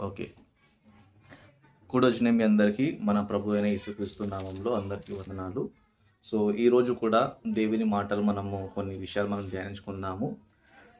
Okay. కూడా వచ్చిన మీ అందరికీ మన ప్రభు అయిన యేసుక్రీస్తు నామంలో అందరికీ వందనాలు. సో ఈరోజు కూడా దేవుని మాటలు మనము కొన్ని విషయాలు మనం ధ్యానించుకుందాము.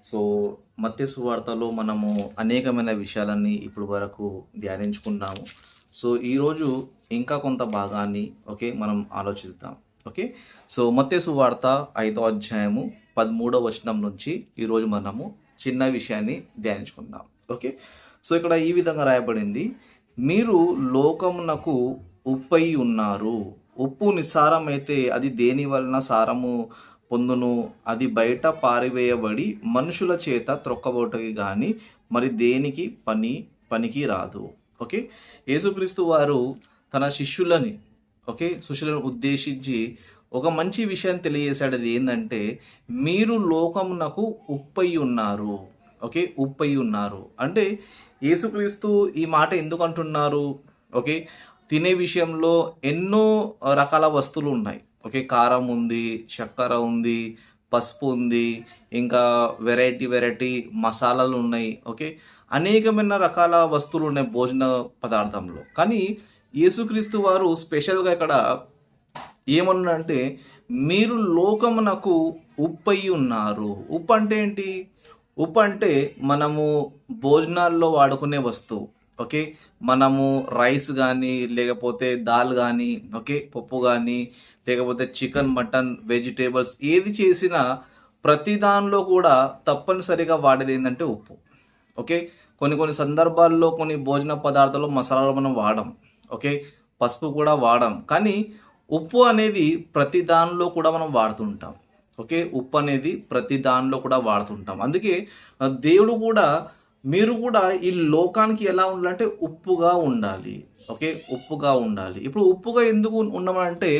సో మత్స్య సువార్తలో మనము అనేకమైన విషయాలన్నీ ఇప్పుడు వరకు ధ్యానించుకున్నాము. సో ఈరోజు ఇంకా కొంత భాగాన్ని ఓకే మనం ఆలోచిద్దాం. ఓకే. సో మత్స్య సువార్త ఐదో అధ్యాయము పదమూడవ వచనం నుంచి ఈరోజు మనము చిన్న విషయాన్ని ధ్యానించుకుందాం. ఓకే. సో ఇక్కడ ఈ విధంగా రాయబడింది. మీరు లోకమునకు ఉప్పై ఉన్నారు. ఉప్పు నిస్సారమైతే అది దేని వలన సారము పొందును? అది బయట పారివేయబడి మనుషుల చేత త్రొక్కబోటకి కానీ మరి దేనికి? పని పనికి రాదు. ఓకే? యేసుక్రీస్తు వారు తన శిష్యులని ఓకే? శిష్యులను ఉద్దేశించి ఒక మంచి విషయం తెలియజేశాడు. అది ఏంటంటే మీరు లోకమునకు ఉప్పై ఉన్నారు. ఓకే? ఉప్పై ఉన్నారు. అంటే యేసుక్రీస్తు ఈ మాట ఎందుకు అంటున్నారు ఓకే తినే విషయంలో ఎన్నో రకాల వస్తువులు ఉన్నాయి. ఓకే కారం ఉంది చక్కెర ఉంది పసుపు ఉంది ఇంకా వెరైటీ వెరైటీ మసాలాలు ఉన్నాయి. ఓకే అనేకమైన రకాల వస్తువులు ఉన్నాయి భోజన పదార్థంలో. కానీ యేసుక్రీస్తు వారు స్పెషల్గా ఇక్కడ ఏమన్నారంటే మీరు లోకమునకు ఉప్పై ఉన్నారు. ఉప్పు అంటే ఏంటి? ఉప్పు అంటే మనము భోజనాల్లో వాడుకునే వస్తువు ఓకే? మనము రైస్ కానీ లేకపోతే దాల్ కానీ ఓకే? పప్పు కానీ లేకపోతే చికెన్ మటన్ వెజిటేబుల్స్ ఏది చేసినా ప్రతి దానిలో కూడా తప్పనిసరిగా వాడేది ఏంటంటే ఉప్పు ఓకే? కొన్ని కొన్ని సందర్భాల్లో కొన్ని భోజన పదార్థాలు మసాలాలు మనం వాడం ఓకే? పసుపు కూడా వాడం. కానీ ఉప్పు అనేది ప్రతి దానిలో కూడా మనం వాడుతుంటాం. ఓకే? ఉప్పు అనేది ప్రతి దానిలో కూడా వాడుతుంటాం. అందుకే దేవుడు కూడా మీరు కూడా ఈ లోకానికి ఎలా ఉండాలంటే ఉప్పుగా ఉండాలి. ఓకే? ఉప్పుగా ఉండాలి. ఇప్పుడు ఉప్పుగా ఎందుకు ఉండమంటే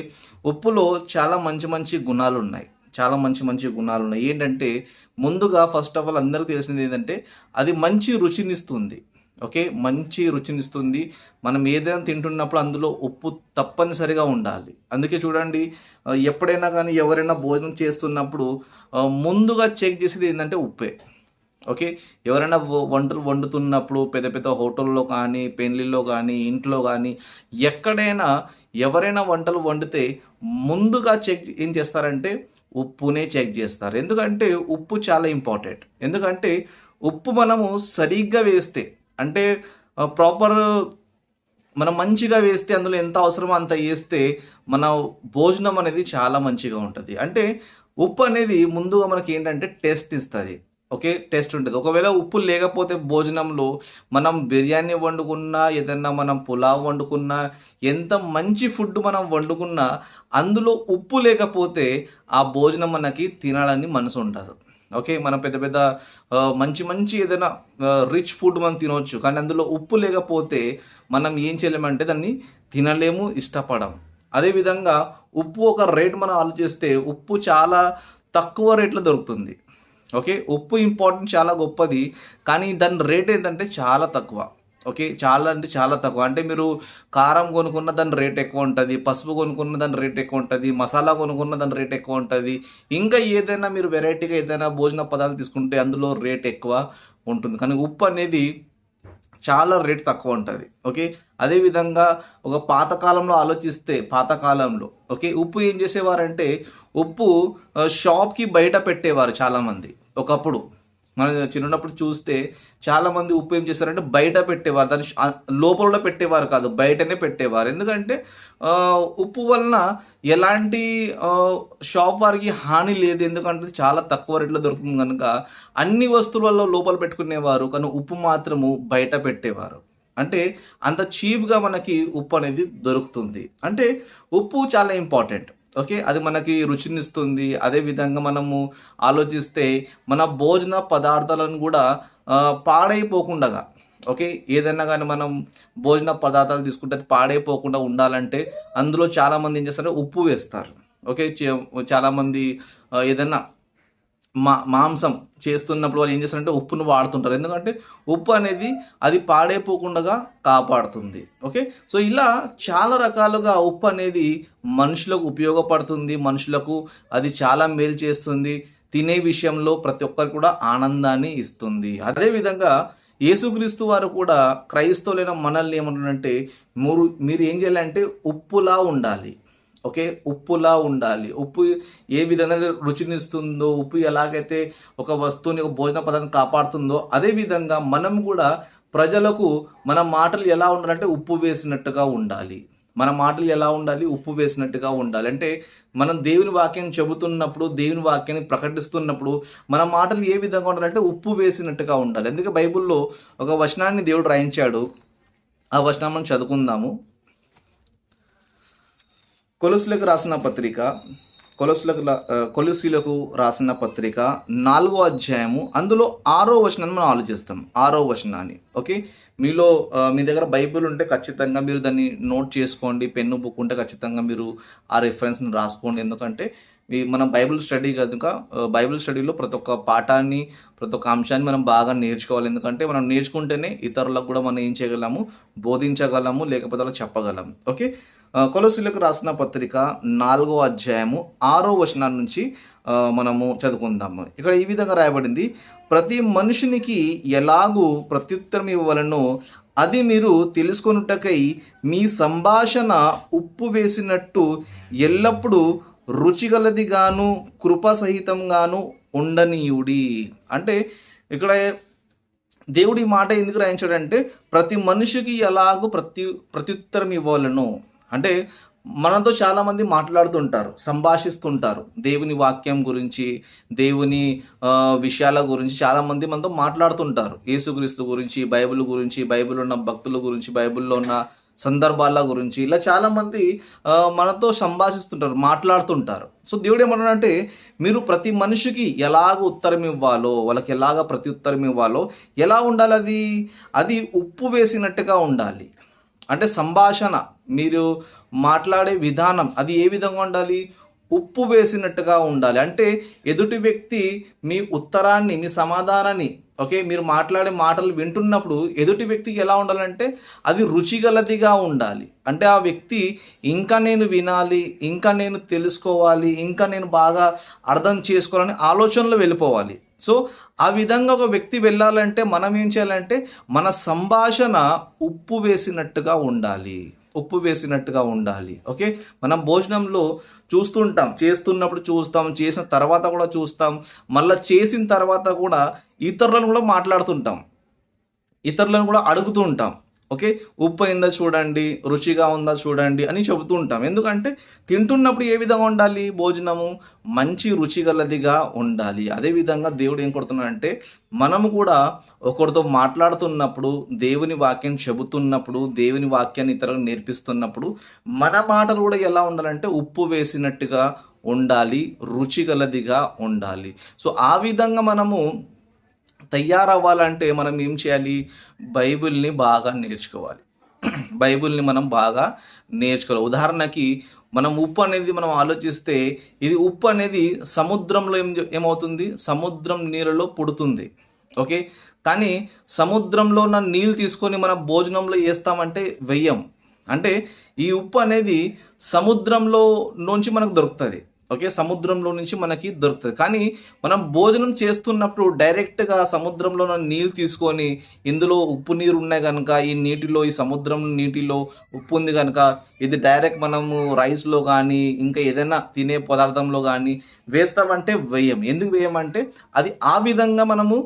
ఉప్పులో చాలా మంచి మంచి గుణాలు ఉన్నాయి చాలా మంచి మంచి గుణాలు ఉన్నాయి ఏంటంటే ముందుగా ఫస్ట్ ఆఫ్ ఆల్ అందరికీ తెలిసినది ఏంటంటే అది మంచి రుచినిస్తుంది. ఓకే? మంచి రుచినిస్తుంది మనం ఏదైనా తింటున్నప్పుడు అందులో ఉప్పు తప్పనిసరిగా ఉండాలి. అందుకే చూడండి ఎప్పుడైనా కానీ ఎవరైనా భోజనం చేస్తున్నప్పుడు ముందుగా చెక్ చేసేది ఏంటంటే ఉప్పే. ఓకే? ఎవరైనా వంటలు వండుతున్నప్పుడు పెద్ద పెద్ద హోటల్లో కానీ పెళ్ళిళ్ళలో కానీ ఇంట్లో కానీ ఎక్కడైనా ఎవరైనా వంటలు వండితే ముందుగా చెక్ ఏం చేస్తారంటే ఉప్పునే చెక్ చేస్తారు. ఎందుకంటే ఉప్పు చాలా ఇంపార్టెంట్. ఎందుకంటే ఉప్పు మనము సరిగ్గా వేస్తే అంటే ప్రాపర్ మనం మంచిగా వేస్తే అందులో ఎంత అవసరమో అంత వేస్తే మన భోజనం అనేది చాలా మంచిగా ఉంటుంది. అంటే ఉప్పు అనేది ముందుగా మనకి ఏంటంటే టేస్ట్ ఇస్తుంది. ఓకే? టేస్ట్ ఉంటుంది. ఒకవేళ ఉప్పు లేకపోతే భోజనంలో మనం బిర్యానీ వండుకున్నా ఏదన్నా మనం పులావ్ వండుకున్నా ఎంత మంచి ఫుడ్ మనం వండుకున్నా అందులో ఉప్పు లేకపోతే ఆ భోజనం మనకి తినాలని మనసు ఉండదు ఓకే మనం పెద్ద పెద్ద uh, మంచి మంచి ఏదైనా uh, రిచ్ ఫుడ్ మనం తినవచ్చు. కానీ అందులో ఉప్పు లేకపోతే మనం ఏం చేయలేమంటే దాన్ని తినలేము ఇష్టపడం. అదేవిధంగా ఉప్పు ఒక రేట్ మనం ఆలోచిస్తే ఉప్పు చాలా తక్కువ రేట్లో దొరుకుతుంది. ఓకే ఉప్పు ఇంపార్టెంట్ చాలా గొప్పది. కానీ దాని రేట్ ఏంటంటే చాలా తక్కువ. ఓకే? చాలా అంటే చాలా తక్కువ. అంటే మీరు కారం కొనుక్కున్న దాని రేట్ ఎక్కువ ఉంటుంది పసుపు కొనుక్కున్న దాని రేట్ ఎక్కువ ఉంటుంది మసాలా కొనుక్కున్న దాని రేట్ ఎక్కువ ఉంటుంది. ఇంకా ఏదైనా మీరు వెరైటీగా ఏదైనా భోజన పదార్థాలు తీసుకుంటే అందులో రేట్ ఎక్కువ ఉంటుంది. కానీ ఉప్పు అనేది చాలా రేట్ తక్కువ ఉంటుంది. ఓకే? అదేవిధంగా ఒక పాతకాలంలో ఆలోచిస్తే పాతకాలంలో ఓకే? ఉప్పు ఏం చేసేవారంటే ఉప్పు షాప్కి బయట పెట్టేవారు చాలామంది. ఒకప్పుడు మనం చిన్నప్పుడు చూస్తే చాలామంది ఉప్పు ఏం చేస్తారంటే బయట పెట్టేవారు దాని లోపల కూడా పెట్టేవారు కాదు బయటనే పెట్టేవారు. ఎందుకంటే ఉప్పు వలన ఎలాంటి షాప్ వారికి హాని లేదు. ఎందుకంటే చాలా తక్కువ రేట్లో దొరుకుతుంది కనుక అన్ని వస్తువులలో లోపల పెట్టుకునేవారు కానీ ఉప్పు మాత్రము బయట పెట్టేవారు. అంటే అంత చీప్గా మనకి ఉప్పు అనేది దొరుకుతుంది. అంటే ఉప్పు చాలా ఇంపార్టెంట్ ఓకే? అది మనకి రుచినిస్తుంది. అదేవిధంగా మనము ఆలోచిస్తే మన భోజన పదార్థాలను కూడా ఆ, పాడైపోకుండా ఓకే? ఏదైనా కానీ మనం భోజన పదార్థాలు తీసుకుంటే అది పాడైపోకుండా ఉండాలంటే అందులో చాలామంది ఏం చేస్తారు? ఉప్పు వేస్తారు. ఓకే? చే- చాలామంది ఏదైనా మా మాంసం చేస్తున్నప్పుడు వాళ్ళు ఏం చేస్తారంటే ఉప్పును వాడుతుంటారు. ఎందుకంటే ఉప్పు అనేది అది పాడైపోకుండా కాపాడుతుంది. ఓకే? సో ఇలా చాలా రకాలుగా ఉప్పు అనేది మనుషులకు ఉపయోగపడుతుంది. మనుషులకు అది చాలా మేలు చేస్తుంది. తినే విషయంలో ప్రతి ఒక్కరికి కూడా ఆనందాన్ని ఇస్తుంది. అదేవిధంగా యేసుక్రీస్తు వారు కూడా క్రైస్తవులైన మనల్ని ఏమంటారంటే మీరు మీరు ఏం చేయాలంటే ఉప్పులా ఉండాలి. ఓకే? ఉప్పులా ఉండాలి. ఉప్పు ఏ విధంగా రుచినిస్తుందో ఉప్పు ఎలాగైతే ఒక వస్తువుని ఒక భోజన పదార్థం కాపాడుతుందో అదే విధంగా మనం కూడా ప్రజలకు మన మాటలు ఎలా ఉండాలంటే ఉప్పు వేసినట్టుగా ఉండాలి. మన మాటలు ఎలా ఉండాలి? ఉప్పు వేసినట్టుగా ఉండాలి. అంటే మనం దేవుని వాక్యాన్ని చెబుతున్నప్పుడు దేవుని వాక్యాన్ని ప్రకటిస్తున్నప్పుడు మన మాటలు ఏ విధంగా ఉండాలంటే ఉప్పు వేసినట్టుగా ఉండాలి. అందుకే బైబిల్లో ఒక వచనాన్ని దేవుడు రాయించాడు. ఆ వచనం మనం చదువుకుందాము. కొలుసులకు రాసిన పత్రిక కొలసులకు రా- కొలసీలకు రాసిన పత్రిక నాలుగో అధ్యాయము అందులో ఆరో వచనాన్ని మనం ఆలోచిస్తాం. ఆరో వచనాన్ని ఓకే? మీలో మీ దగ్గర బైబిల్ ఉంటే ఖచ్చితంగా మీరు దాన్ని నోట్ చేసుకోండి పెన్ను బుక్ ఉంటే ఖచ్చితంగా మీరు ఆ రెఫరెన్స్ని రాసుకోండి. ఎందుకంటే మనం బైబిల్ స్టడీ కనుక బైబిల్ స్టడీలో ప్రతి ఒక్క పాఠాన్ని ప్రతి ఒక్క అంశాన్ని మనం బాగా నేర్చుకోవాలి. ఎందుకంటే మనం నేర్చుకుంటేనే ఇతరులకు కూడా మనం ఏం చేయగలము? బోధించగలము లేకపోతే అలా చెప్పగలము. ఓకే? కొలసులకు రాసిన పత్రిక నాలుగో అధ్యాయము ఆరో వచనాల నుంచి మనము చదువుకుందాము ఇక్కడ ఈ విధంగా రాయబడింది ప్రతి మనుషునికి ఎలాగూ ప్రత్యుత్తరం ఇవ్వాలనో అది మీరు తెలుసుకొనుటకై మీ సంభాషణ ఉప్పు వేసినట్టు ఎల్లప్పుడూ రుచిగలదిగాను కృపసహితంగాను ఉండనీయుడి. అంటే ఇక్కడ దేవుడి మాట ఎందుకు రాయించాడంటే ప్రతి మనిషికి ఎలాగో ప్రతి ప్రత్యుత్తరం ఇవ్వాలను అంటే మనతో చాలామంది మాట్లాడుతుంటారు సంభాషిస్తుంటారు. దేవుని వాక్యం గురించి దేవుని విషయాల గురించి చాలామంది మనతో మాట్లాడుతుంటారు. యేసుక్రీస్తు గురించి బైబిల్ గురించి బైబిల్ ఉన్న భక్తుల గురించి బైబిల్లో ఉన్న సందర్భాల గురించి ఇలా చాలామంది మనతో సంభాషిస్తుంటారు మాట్లాడుతుంటారు. సో దేవుడు ఏమన్నాడంటే మీరు ప్రతి మనిషికి ఎలాగ ఉత్తరం ఇవ్వాలో వాళ్ళకి ఎలాగ ప్రతి ఉత్తరం ఇవ్వాలో ఎలా ఉండాలి అది? అది ఉప్పు వేసినట్టుగా ఉండాలి. అంటే సంభాషణ మీరు మాట్లాడే విధానం అది ఏ విధంగా ఉండాలి? ఉప్పు వేసినట్టుగా ఉండాలి. అంటే ఎదుటి వ్యక్తి మీ ఉత్తరాన్ని మీ సమాధానాన్ని ఓకే మీరు మాట్లాడే మాటలు వింటున్నప్పుడు ఎదుటి వ్యక్తికి ఎలా ఉండాలంటే అది రుచిగలదిగా ఉండాలి. అంటే ఆ వ్యక్తి ఇంకా నేను వినాలి ఇంకా నేను తెలుసుకోవాలి ఇంకా నేను బాగా అర్థం చేసుకోవాలని ఆలోచనలో వెళ్ళిపోవాలి. సో ఆ విధంగా ఒక వ్యక్తి వెళ్ళాలంటే మనం ఏం చేయాలంటే మన సంభాషణ ఉప్పు వేసినట్టుగా ఉండాలి. ఉప్పు వేసినట్టుగా ఉండాలి. ఓకే? మనం భోజనంలో చూస్తుంటాం. చేస్తున్నప్పుడు చూస్తాం. చేసిన తర్వాత కూడా చూస్తాం. మళ్ళీ చేసిన తర్వాత కూడా ఇతరులను కూడా మాట్లాడుతుంటాం. ఇతరులను కూడా అడుగుతూ ఉంటాం. ఓకే? ఉప్పు అయిందా చూడండి రుచిగా ఉందా చూడండి అని చెబుతూ ఉంటాం. ఎందుకంటే తింటున్నప్పుడు ఏ విధంగా ఉండాలి? భోజనము మంచి రుచి గలదిగా ఉండాలి. అదేవిధంగా దేవుడు ఏం కొడుతున్నాడంటే మనము కూడా ఒకరితో మాట్లాడుతున్నప్పుడు దేవుని వాక్యం చెబుతున్నప్పుడు దేవుని వాక్యాన్ని ఇతరులకు నేర్పిస్తున్నప్పుడు మన మాటలు కూడా ఎలా ఉండాలంటే ఉప్పు వేసినట్టుగా ఉండాలి రుచిగలదిగా ఉండాలి. సో ఆ విధంగా మనము తయారవ్వాలంటే మనం ఏం చేయాలి? బైబిల్ని బాగా నేర్చుకోవాలి. బైబిల్ని మనం బాగా నేర్చుకోవాలి. ఉదాహరణకి మనం ఉప్పు అనేది మనం ఆలోచిస్తే ఇది ఉప్పు అనేది సముద్రంలో ఏం ఏమవుతుంది? సముద్రం నీళ్ళలో పుడుతుంది. ఓకే? కానీ సముద్రంలో ఉన్న నీళ్ళు తీసుకొని మనం భోజనంలో వేస్తామంటే వెయ్యం. అంటే ఈ ఉప్పు అనేది సముద్రంలో నుంచి మనకు దొరుకుతుంది. ఓకే సముద్రంలో నుంచి మనకి దొరుకుతుంది. కానీ మనం భోజనం చేస్తున్నప్పుడు డైరెక్ట్గా సముద్రంలో నీళ్ళు తీసుకొని ఇందులో ఉప్పు నీరు ఉన్నాయి కనుక ఈ నీటిలో ఈ సముద్రం నీటిలో ఉప్పు ఉంది కనుక ఇది డైరెక్ట్ మనము రైస్లో కానీ ఇంకా ఏదైనా తినే పదార్థంలో కానీ వేస్తామంటే వేయం. ఎందుకు వేయమంటే అది ఆ విధంగా మనము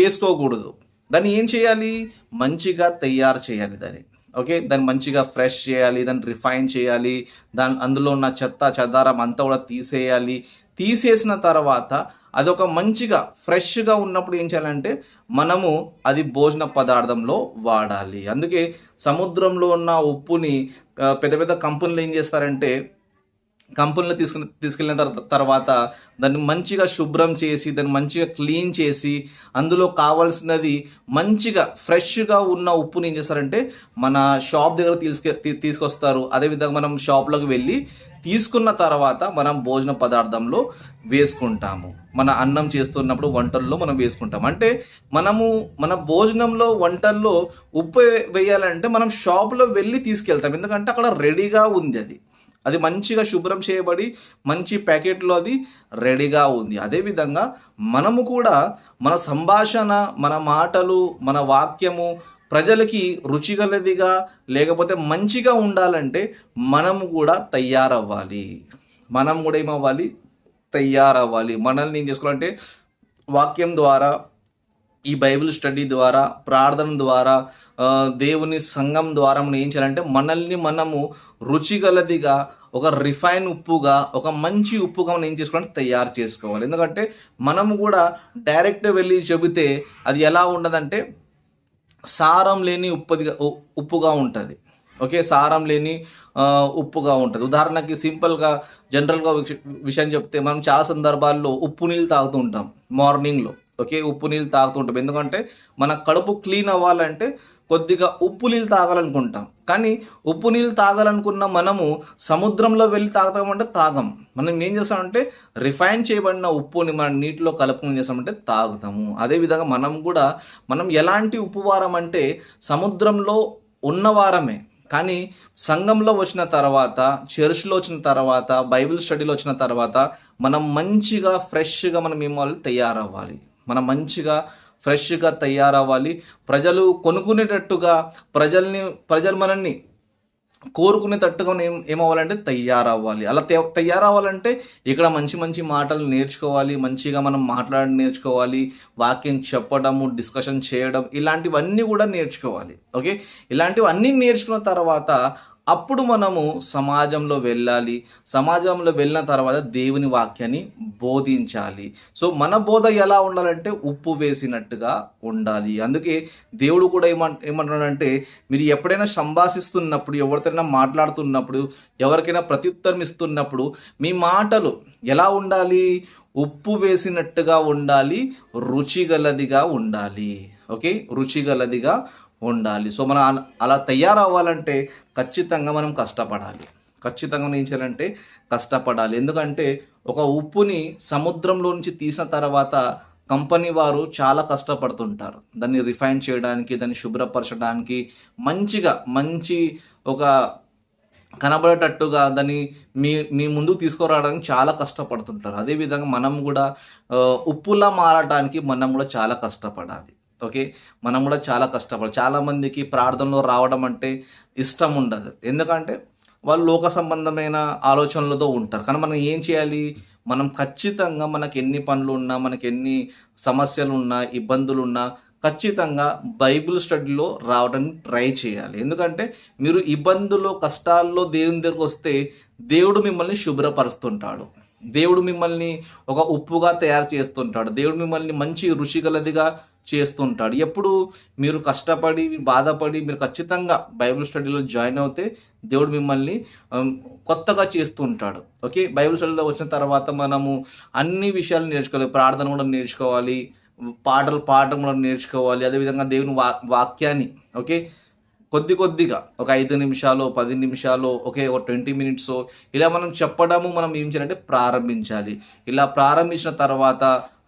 వేసుకోకూడదు. దాన్ని ఏం చేయాలి? మంచిగా తయారు చేయాలి దాన్ని. ఓకే? దాన్ని మంచిగా ఫ్రెష్ చేయాలి దాన్ని రిఫైన్ చేయాలి దాని అందులో ఉన్న చెత్త చెదారం అంతా కూడా తీసేయాలి. తీసేసిన తర్వాత అదొక మంచిగా ఫ్రెష్గా ఉన్నప్పుడు ఏం చేయాలంటే మనము అది భోజన పదార్థంలో వాడాలి. అందుకే సముద్రంలో ఉన్న ఉప్పుని పెద్ద పెద్ద కంపెనీలు ఏం చేస్తారంటే కంపెనీలో తీసుకుని తీసుకెళ్ళిన తర్వాత దాన్ని మంచిగా శుభ్రం చేసి దాన్ని మంచిగా క్లీన్ చేసి అందులో కావాల్సినది మంచిగా ఫ్రెష్గా ఉన్న ఉప్పుని ఏం చేస్తారంటే మన షాప్ దగ్గర తీసుకె తీసుకొస్తారు. అదేవిధంగా మనం షాప్లోకి వెళ్ళి తీసుకున్న తర్వాత మనం భోజన పదార్థంలో వేసుకుంటాము. మన అన్నం చేస్తున్నప్పుడు వంటల్లో మనం వేసుకుంటాం అంటే మనము మన భోజనంలో వంటల్లో ఉప్పు వేయాలంటే మనం షాప్లో వెళ్ళి తీసుకెళ్తాం. ఎందుకంటే అక్కడ రెడీగా ఉంది అది. అది మంచిగా శుభ్రం చేయబడి మంచి ప్యాకెట్లో అది రెడీగా ఉంది. అదేవిధంగా మనము కూడా మన సంభాషణ మన మాటలు మన వాక్యము ప్రజలకి రుచిగలదిగా లేకపోతే మంచిగా ఉండాలంటే మనము కూడా తయారవ్వాలి. మనం కూడా ఏమవ్వాలి? తయారవ్వాలి. మనల్ని ఏం చేసుకోవాలంటే వాక్యం ద్వారా ఈ బైబిల్ స్టడీ ద్వారా ప్రార్థన ద్వారా దేవుని సంఘం ద్వారా మనం ఏం చేయాలంటే మనల్ని మనము రుచిగలదిగా ఒక రిఫైన్ ఉప్పుగా ఒక మంచి ఉప్పుగా మనం ఏం చేసుకోవాలంటే తయారు చేసుకోవాలి. ఎందుకంటే మనము కూడా డైరెక్ట్ వెళ్ళి చెబితే అది ఎలా ఉండదంటే సారం లేని ఉప్పుదిగా ఉ- ఉప్పుగా ఉంటుంది. ఓకే? సారం లేని ఉప్పుగా ఉంటుంది. ఉదాహరణకి సింపుల్గా జనరల్గా విష- విషయం చెప్తే మనం చాలా సందర్భాల్లో ఉప్పు నీళ్ళు తాగుతూ ఉంటాం. మార్నింగ్లో. ఓకే ఉప్పు నీళ్ళు తాగుతూ ఉంటాం. ఎందుకంటే మన కడుపు క్లీన్ అవ్వాలంటే కొద్దిగా ఉప్పు నీళ్ళు తాగాలనుకుంటాం. కానీ ఉప్పు నీళ్ళు తాగాలనుకున్న మనము సముద్రంలో వెళ్ళి తాగుతామంటే తాగం. మనం ఏం చేస్తామంటే రిఫైన్ చేయబడిన ఉప్పుని మనం నీటిలో కలుపుకొని చేస్తామంటే తాగుతాము. అదేవిధంగా మనం కూడా మనం ఎలాంటి ఉప్పు వారం అంటే సముద్రంలో ఉన్నవారమే కానీ సంఘంలో వచ్చిన తర్వాత చర్చ్లో వచ్చిన తర్వాత బైబిల్ స్టడీలో వచ్చిన తర్వాత మనం మంచిగా ఫ్రెష్గా మనం ఏం తయారవ్వాలి. మనం మంచిగా ఫ్రెష్గా తయారవ్వాలి. ప్రజలు కొనుక్కునేటట్టుగా ప్రజల్ని ప్రజలు మనల్ని కోరుకునేటట్టుగా ఏం ఏమవ్వాలంటే తయారవ్వాలి. అలా తయారవ్వాలంటే ఇక్కడ మంచి మంచి మాటలు నేర్చుకోవాలి. మంచిగా మనం మాట్లాడి నేర్చుకోవాలి. వాక్యం చెప్పడము డిస్కషన్ చేయడం ఇలాంటివన్నీ కూడా నేర్చుకోవాలి. ఓకే? ఇలాంటివన్నీ నేర్చుకున్న తర్వాత అప్పుడు మనము సమాజంలో వెళ్ళాలి. సమాజంలో వెళ్ళిన తర్వాత దేవుని వాక్యాన్ని బోధించాలి. సో మన బోధ ఎలా ఉండాలంటే ఉప్పు వేసినట్టుగా ఉండాలి. అందుకే దేవుడు కూడా ఏమంట ఏమంటున్నాడంటే మీరు ఎప్పుడైనా సంభాషిస్తున్నప్పుడు ఎవరితోనైనా మాట్లాడుతున్నప్పుడు ఎవరికైనా ప్రత్యుత్తరం ఇస్తున్నప్పుడు మీ మాటలు ఎలా ఉండాలి? ఉప్పు వేసినట్టుగా ఉండాలి రుచిగలదిగా ఉండాలి. ఓకే? రుచిగలదిగా ఉండాలి. సో మనం అలా తయారవ్వాలంటే ఖచ్చితంగా మనం కష్టపడాలి. ఖచ్చితంగా ఏం చేయాలంటే కష్టపడాలి. ఎందుకంటే ఒక ఉప్పుని సముద్రంలో నుంచి తీసిన తర్వాత కంపెనీ వారు చాలా కష్టపడుతుంటారు. దాన్ని రిఫైన్ చేయడానికి దాన్ని శుభ్రపరచడానికి మంచిగా మంచి ఒక కనబడేటట్టుగా దాన్ని మీ మీ ముందుకు తీసుకురావడానికి చాలా కష్టపడుతుంటారు. అదేవిధంగా మనం కూడా ఉప్పులా మారడానికి మనం కూడా చాలా కష్టపడాలి. ఓకే? మనం కూడా చాలా కష్టపడాలి చాలామందికి ప్రార్థనలో రావడం అంటే ఇష్టం ఉండదు. ఎందుకంటే వాళ్ళు లోక సంబంధమైన ఆలోచనలతో ఉంటారు. కానీ మనం ఏం చేయాలి? మనం ఖచ్చితంగా మనకి ఎన్ని పనులు ఉన్నా మనకి ఎన్ని సమస్యలు ఉన్నా ఇబ్బందులు ఉన్నా ఖచ్చితంగా బైబిల్ స్టడీలో రావడానికి ట్రై చేయాలి. ఎందుకంటే మీరు ఇబ్బందుల్లో కష్టాల్లో దేవుని దగ్గరకు వస్తే దేవుడు మిమ్మల్ని శుభ్రపరుస్తుంటాడు. దేవుడు మిమ్మల్ని ఒక ఉప్పుగా తయారు చేస్తుంటాడు. దేవుడు మిమ్మల్ని మంచి రుచిగలదిగా చేస్తుంటాడు. ఎప్పుడు మీరు కష్టపడి మీరు బాధపడి మీరు ఖచ్చితంగా బైబిల్ స్టడీలో జాయిన్ అవుతే దేవుడు మిమ్మల్ని కొత్తగా చేస్తూ ఉంటాడు ఓకే? బైబిల్ స్టడీలో వచ్చిన తర్వాత మనము అన్ని విషయాలు నేర్చుకోవాలి. ప్రార్థన కూడా నేర్చుకోవాలి. పాటలు పాడడం కూడా నేర్చుకోవాలి. అదేవిధంగా దేవుని వా వాక్యాన్ని ఓకే? కొద్ది కొద్దిగా ఒక ఐదు నిమిషాలు పది నిమిషాలు ఒకే ఒక ట్వంటీ మినిట్స్ ఇలా మనం చెప్పడము మనం ఏం చేయాలంటే ప్రారంభించాలి. ఇలా ప్రారంభించిన తర్వాత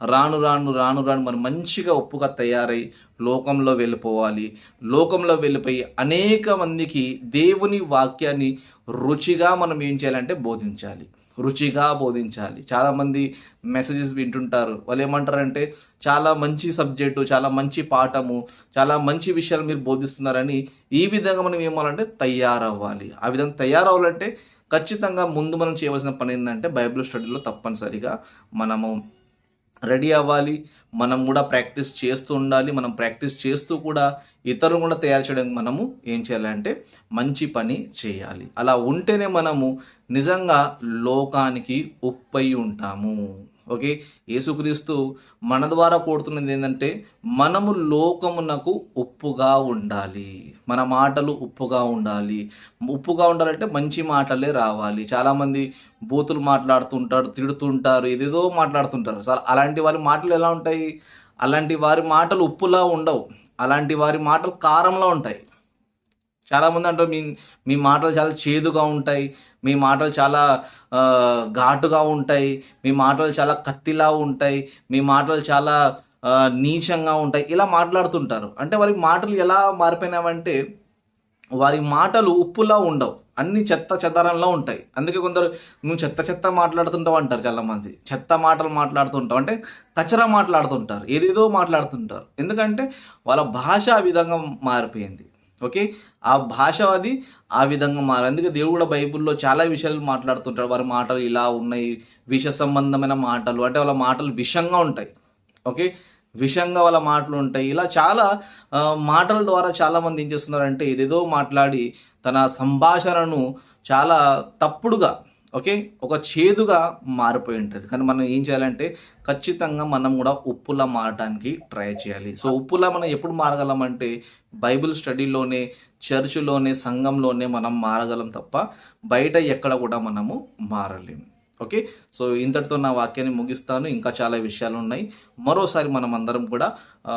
రాను రాను రాను రాను మనం మంచిగా ఉప్పుగా తయారై లోకంలో వెళ్ళిపోవాలి. లోకంలో వెళ్ళిపోయి అనేక మందికి దేవుని వాక్యాన్ని రుచిగా మనం ఏం చేయాలంటే బోధించాలి. రుచిగా బోధించాలి. చాలామంది మెసేజెస్ వింటుంటారు. వాళ్ళు ఏమంటారంటే చాలా మంచి సబ్జెక్టు చాలా మంచి పాఠము చాలా మంచి విషయాలు మీరు బోధిస్తున్నారని ఈ విధంగా మనం ఏమాలంటే తయారవ్వాలి. ఆ విధంగా తయారవ్వాలంటే ఖచ్చితంగా ముందు మనం చేయవలసిన పని ఏంటంటే బైబిల్ స్టడీలో తప్పనిసరిగా మనము రెడీ అవ్వాలి. మనం కూడా ప్రాక్టీస్ చేస్తూ ఉండాలి. మనం ప్రాక్టీస్ చేస్తూ కూడా ఇతరులు కూడా తయారు చేయడానికి మనము ఏం చేయాలంటే మంచి పని చేయాలి. అలా ఉంటేనే మనము నిజంగా లోకానికి ఉప్పై ఉంటాము. ఓకే? యేసుక్రీస్తు మన ద్వారా కోరుతున్నది ఏంటంటే మనము లోకమునకు ఉప్పుగా ఉండాలి. మన మాటలు ఉప్పుగా ఉండాలి. ఉప్పుగా ఉండాలంటే మంచి మాటలే రావాలి. చాలామంది బూతులు మాట్లాడుతుంటారు తిడుతుంటారు ఏదేదో మాట్లాడుతుంటారు. సో అలాంటి వారి మాటలు ఎలా ఉంటాయి? అలాంటి వారి మాటలు ఉప్పులా ఉండవు. అలాంటి వారి మాటలు కారంలో ఉంటాయి. చాలామంది అంటారు మీ మీ మాటలు చాలా చేదుగా ఉంటాయి. మీ మాటలు చాలా ఘాటుగా ఉంటాయి. మీ మాటలు చాలా కత్తిలా ఉంటాయి. మీ మాటలు చాలా నీచంగా ఉంటాయి. ఇలా మాట్లాడుతుంటారు. అంటే వారి మాటలు ఎలా మారిపోయినావంటే వారి మాటలు ఉప్పులా ఉండవు. అన్ని చెత్త చెదారంలో ఉంటాయి. అందుకే కొందరు నువ్వు చెత్త చెత్త మాట్లాడుతుంటావు అంటారు చాలామంది. చెత్త మాటలు మాట్లాడుతుంటావు. అంటే కచరా మాట్లాడుతుంటారు. ఏదేదో మాట్లాడుతుంటారు. ఎందుకంటే వాళ్ళ భాష ఆ విధంగా మారిపోయింది. ఓకే? ఆ భాష అది ఆ విధంగా మారి అందుకే దేవుడు కూడా బైబిల్లో చాలా విషయాలు మాట్లాడుతుంటాడు. వారి మాటలు ఇలా ఉన్నాయి విష సంబంధమైన మాటలు అంటే వాళ్ళ మాటలు విషంగా ఉంటాయి. ఓకే? విషంగా వాళ్ళ మాటలు ఉంటాయి. ఇలా చాలా మాటల ద్వారా చాలామంది ఏం చేస్తున్నారంటే ఏదేదో మాట్లాడి తన సంభాషణను చాలా తప్పుడుగా ఓకే? ఒక చేదుగా మారిపోయి ఉంటుంది. కానీ మనం ఏం చేయాలంటే ఖచ్చితంగా మనం కూడా ఉప్పులా మారడానికి ట్రై చేయాలి. సో ఉప్పులా మనం ఎప్పుడు మారగలమంటే బైబిల్ స్టడీలోనే చర్చిలోనే సంఘంలోనే మనం మారగలం తప్ప బయట ఎక్కడ కూడా మనము మారలేము. ఓకే? సో ఇంతటితో నా వాక్యాన్ని ముగిస్తాను. ఇంకా చాలా విషయాలు ఉన్నాయి. మరోసారి మనం అందరం కూడా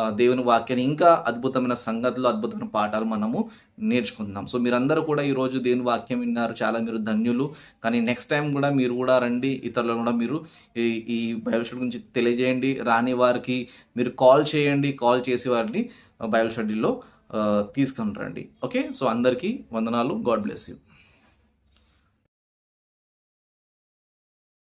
దేవుని వాక్యాన్ని ఇంకా అద్భుతమైన సంగతులు అద్భుతమైన పాఠాలు మనము నేర్చుకుందాం. సో మీరందరూ కూడా ఈరోజు దేవుని వాక్యం విన్నారు. చాలా మీరు ధన్యులు. కానీ నెక్స్ట్ టైం కూడా మీరు కూడా రండి. ఇతరులను కూడా మీరు ఈ ఈ బైబిల్ స్టడీ గురించి తెలియజేయండి. రాని వారికి మీరు కాల్ చేయండి. కాల్ చేసి వారిని బైబిల్ స్టడీలో తీసుకొని రండి. ఓకే? సో అందరికీ వందనాలు. God bless you.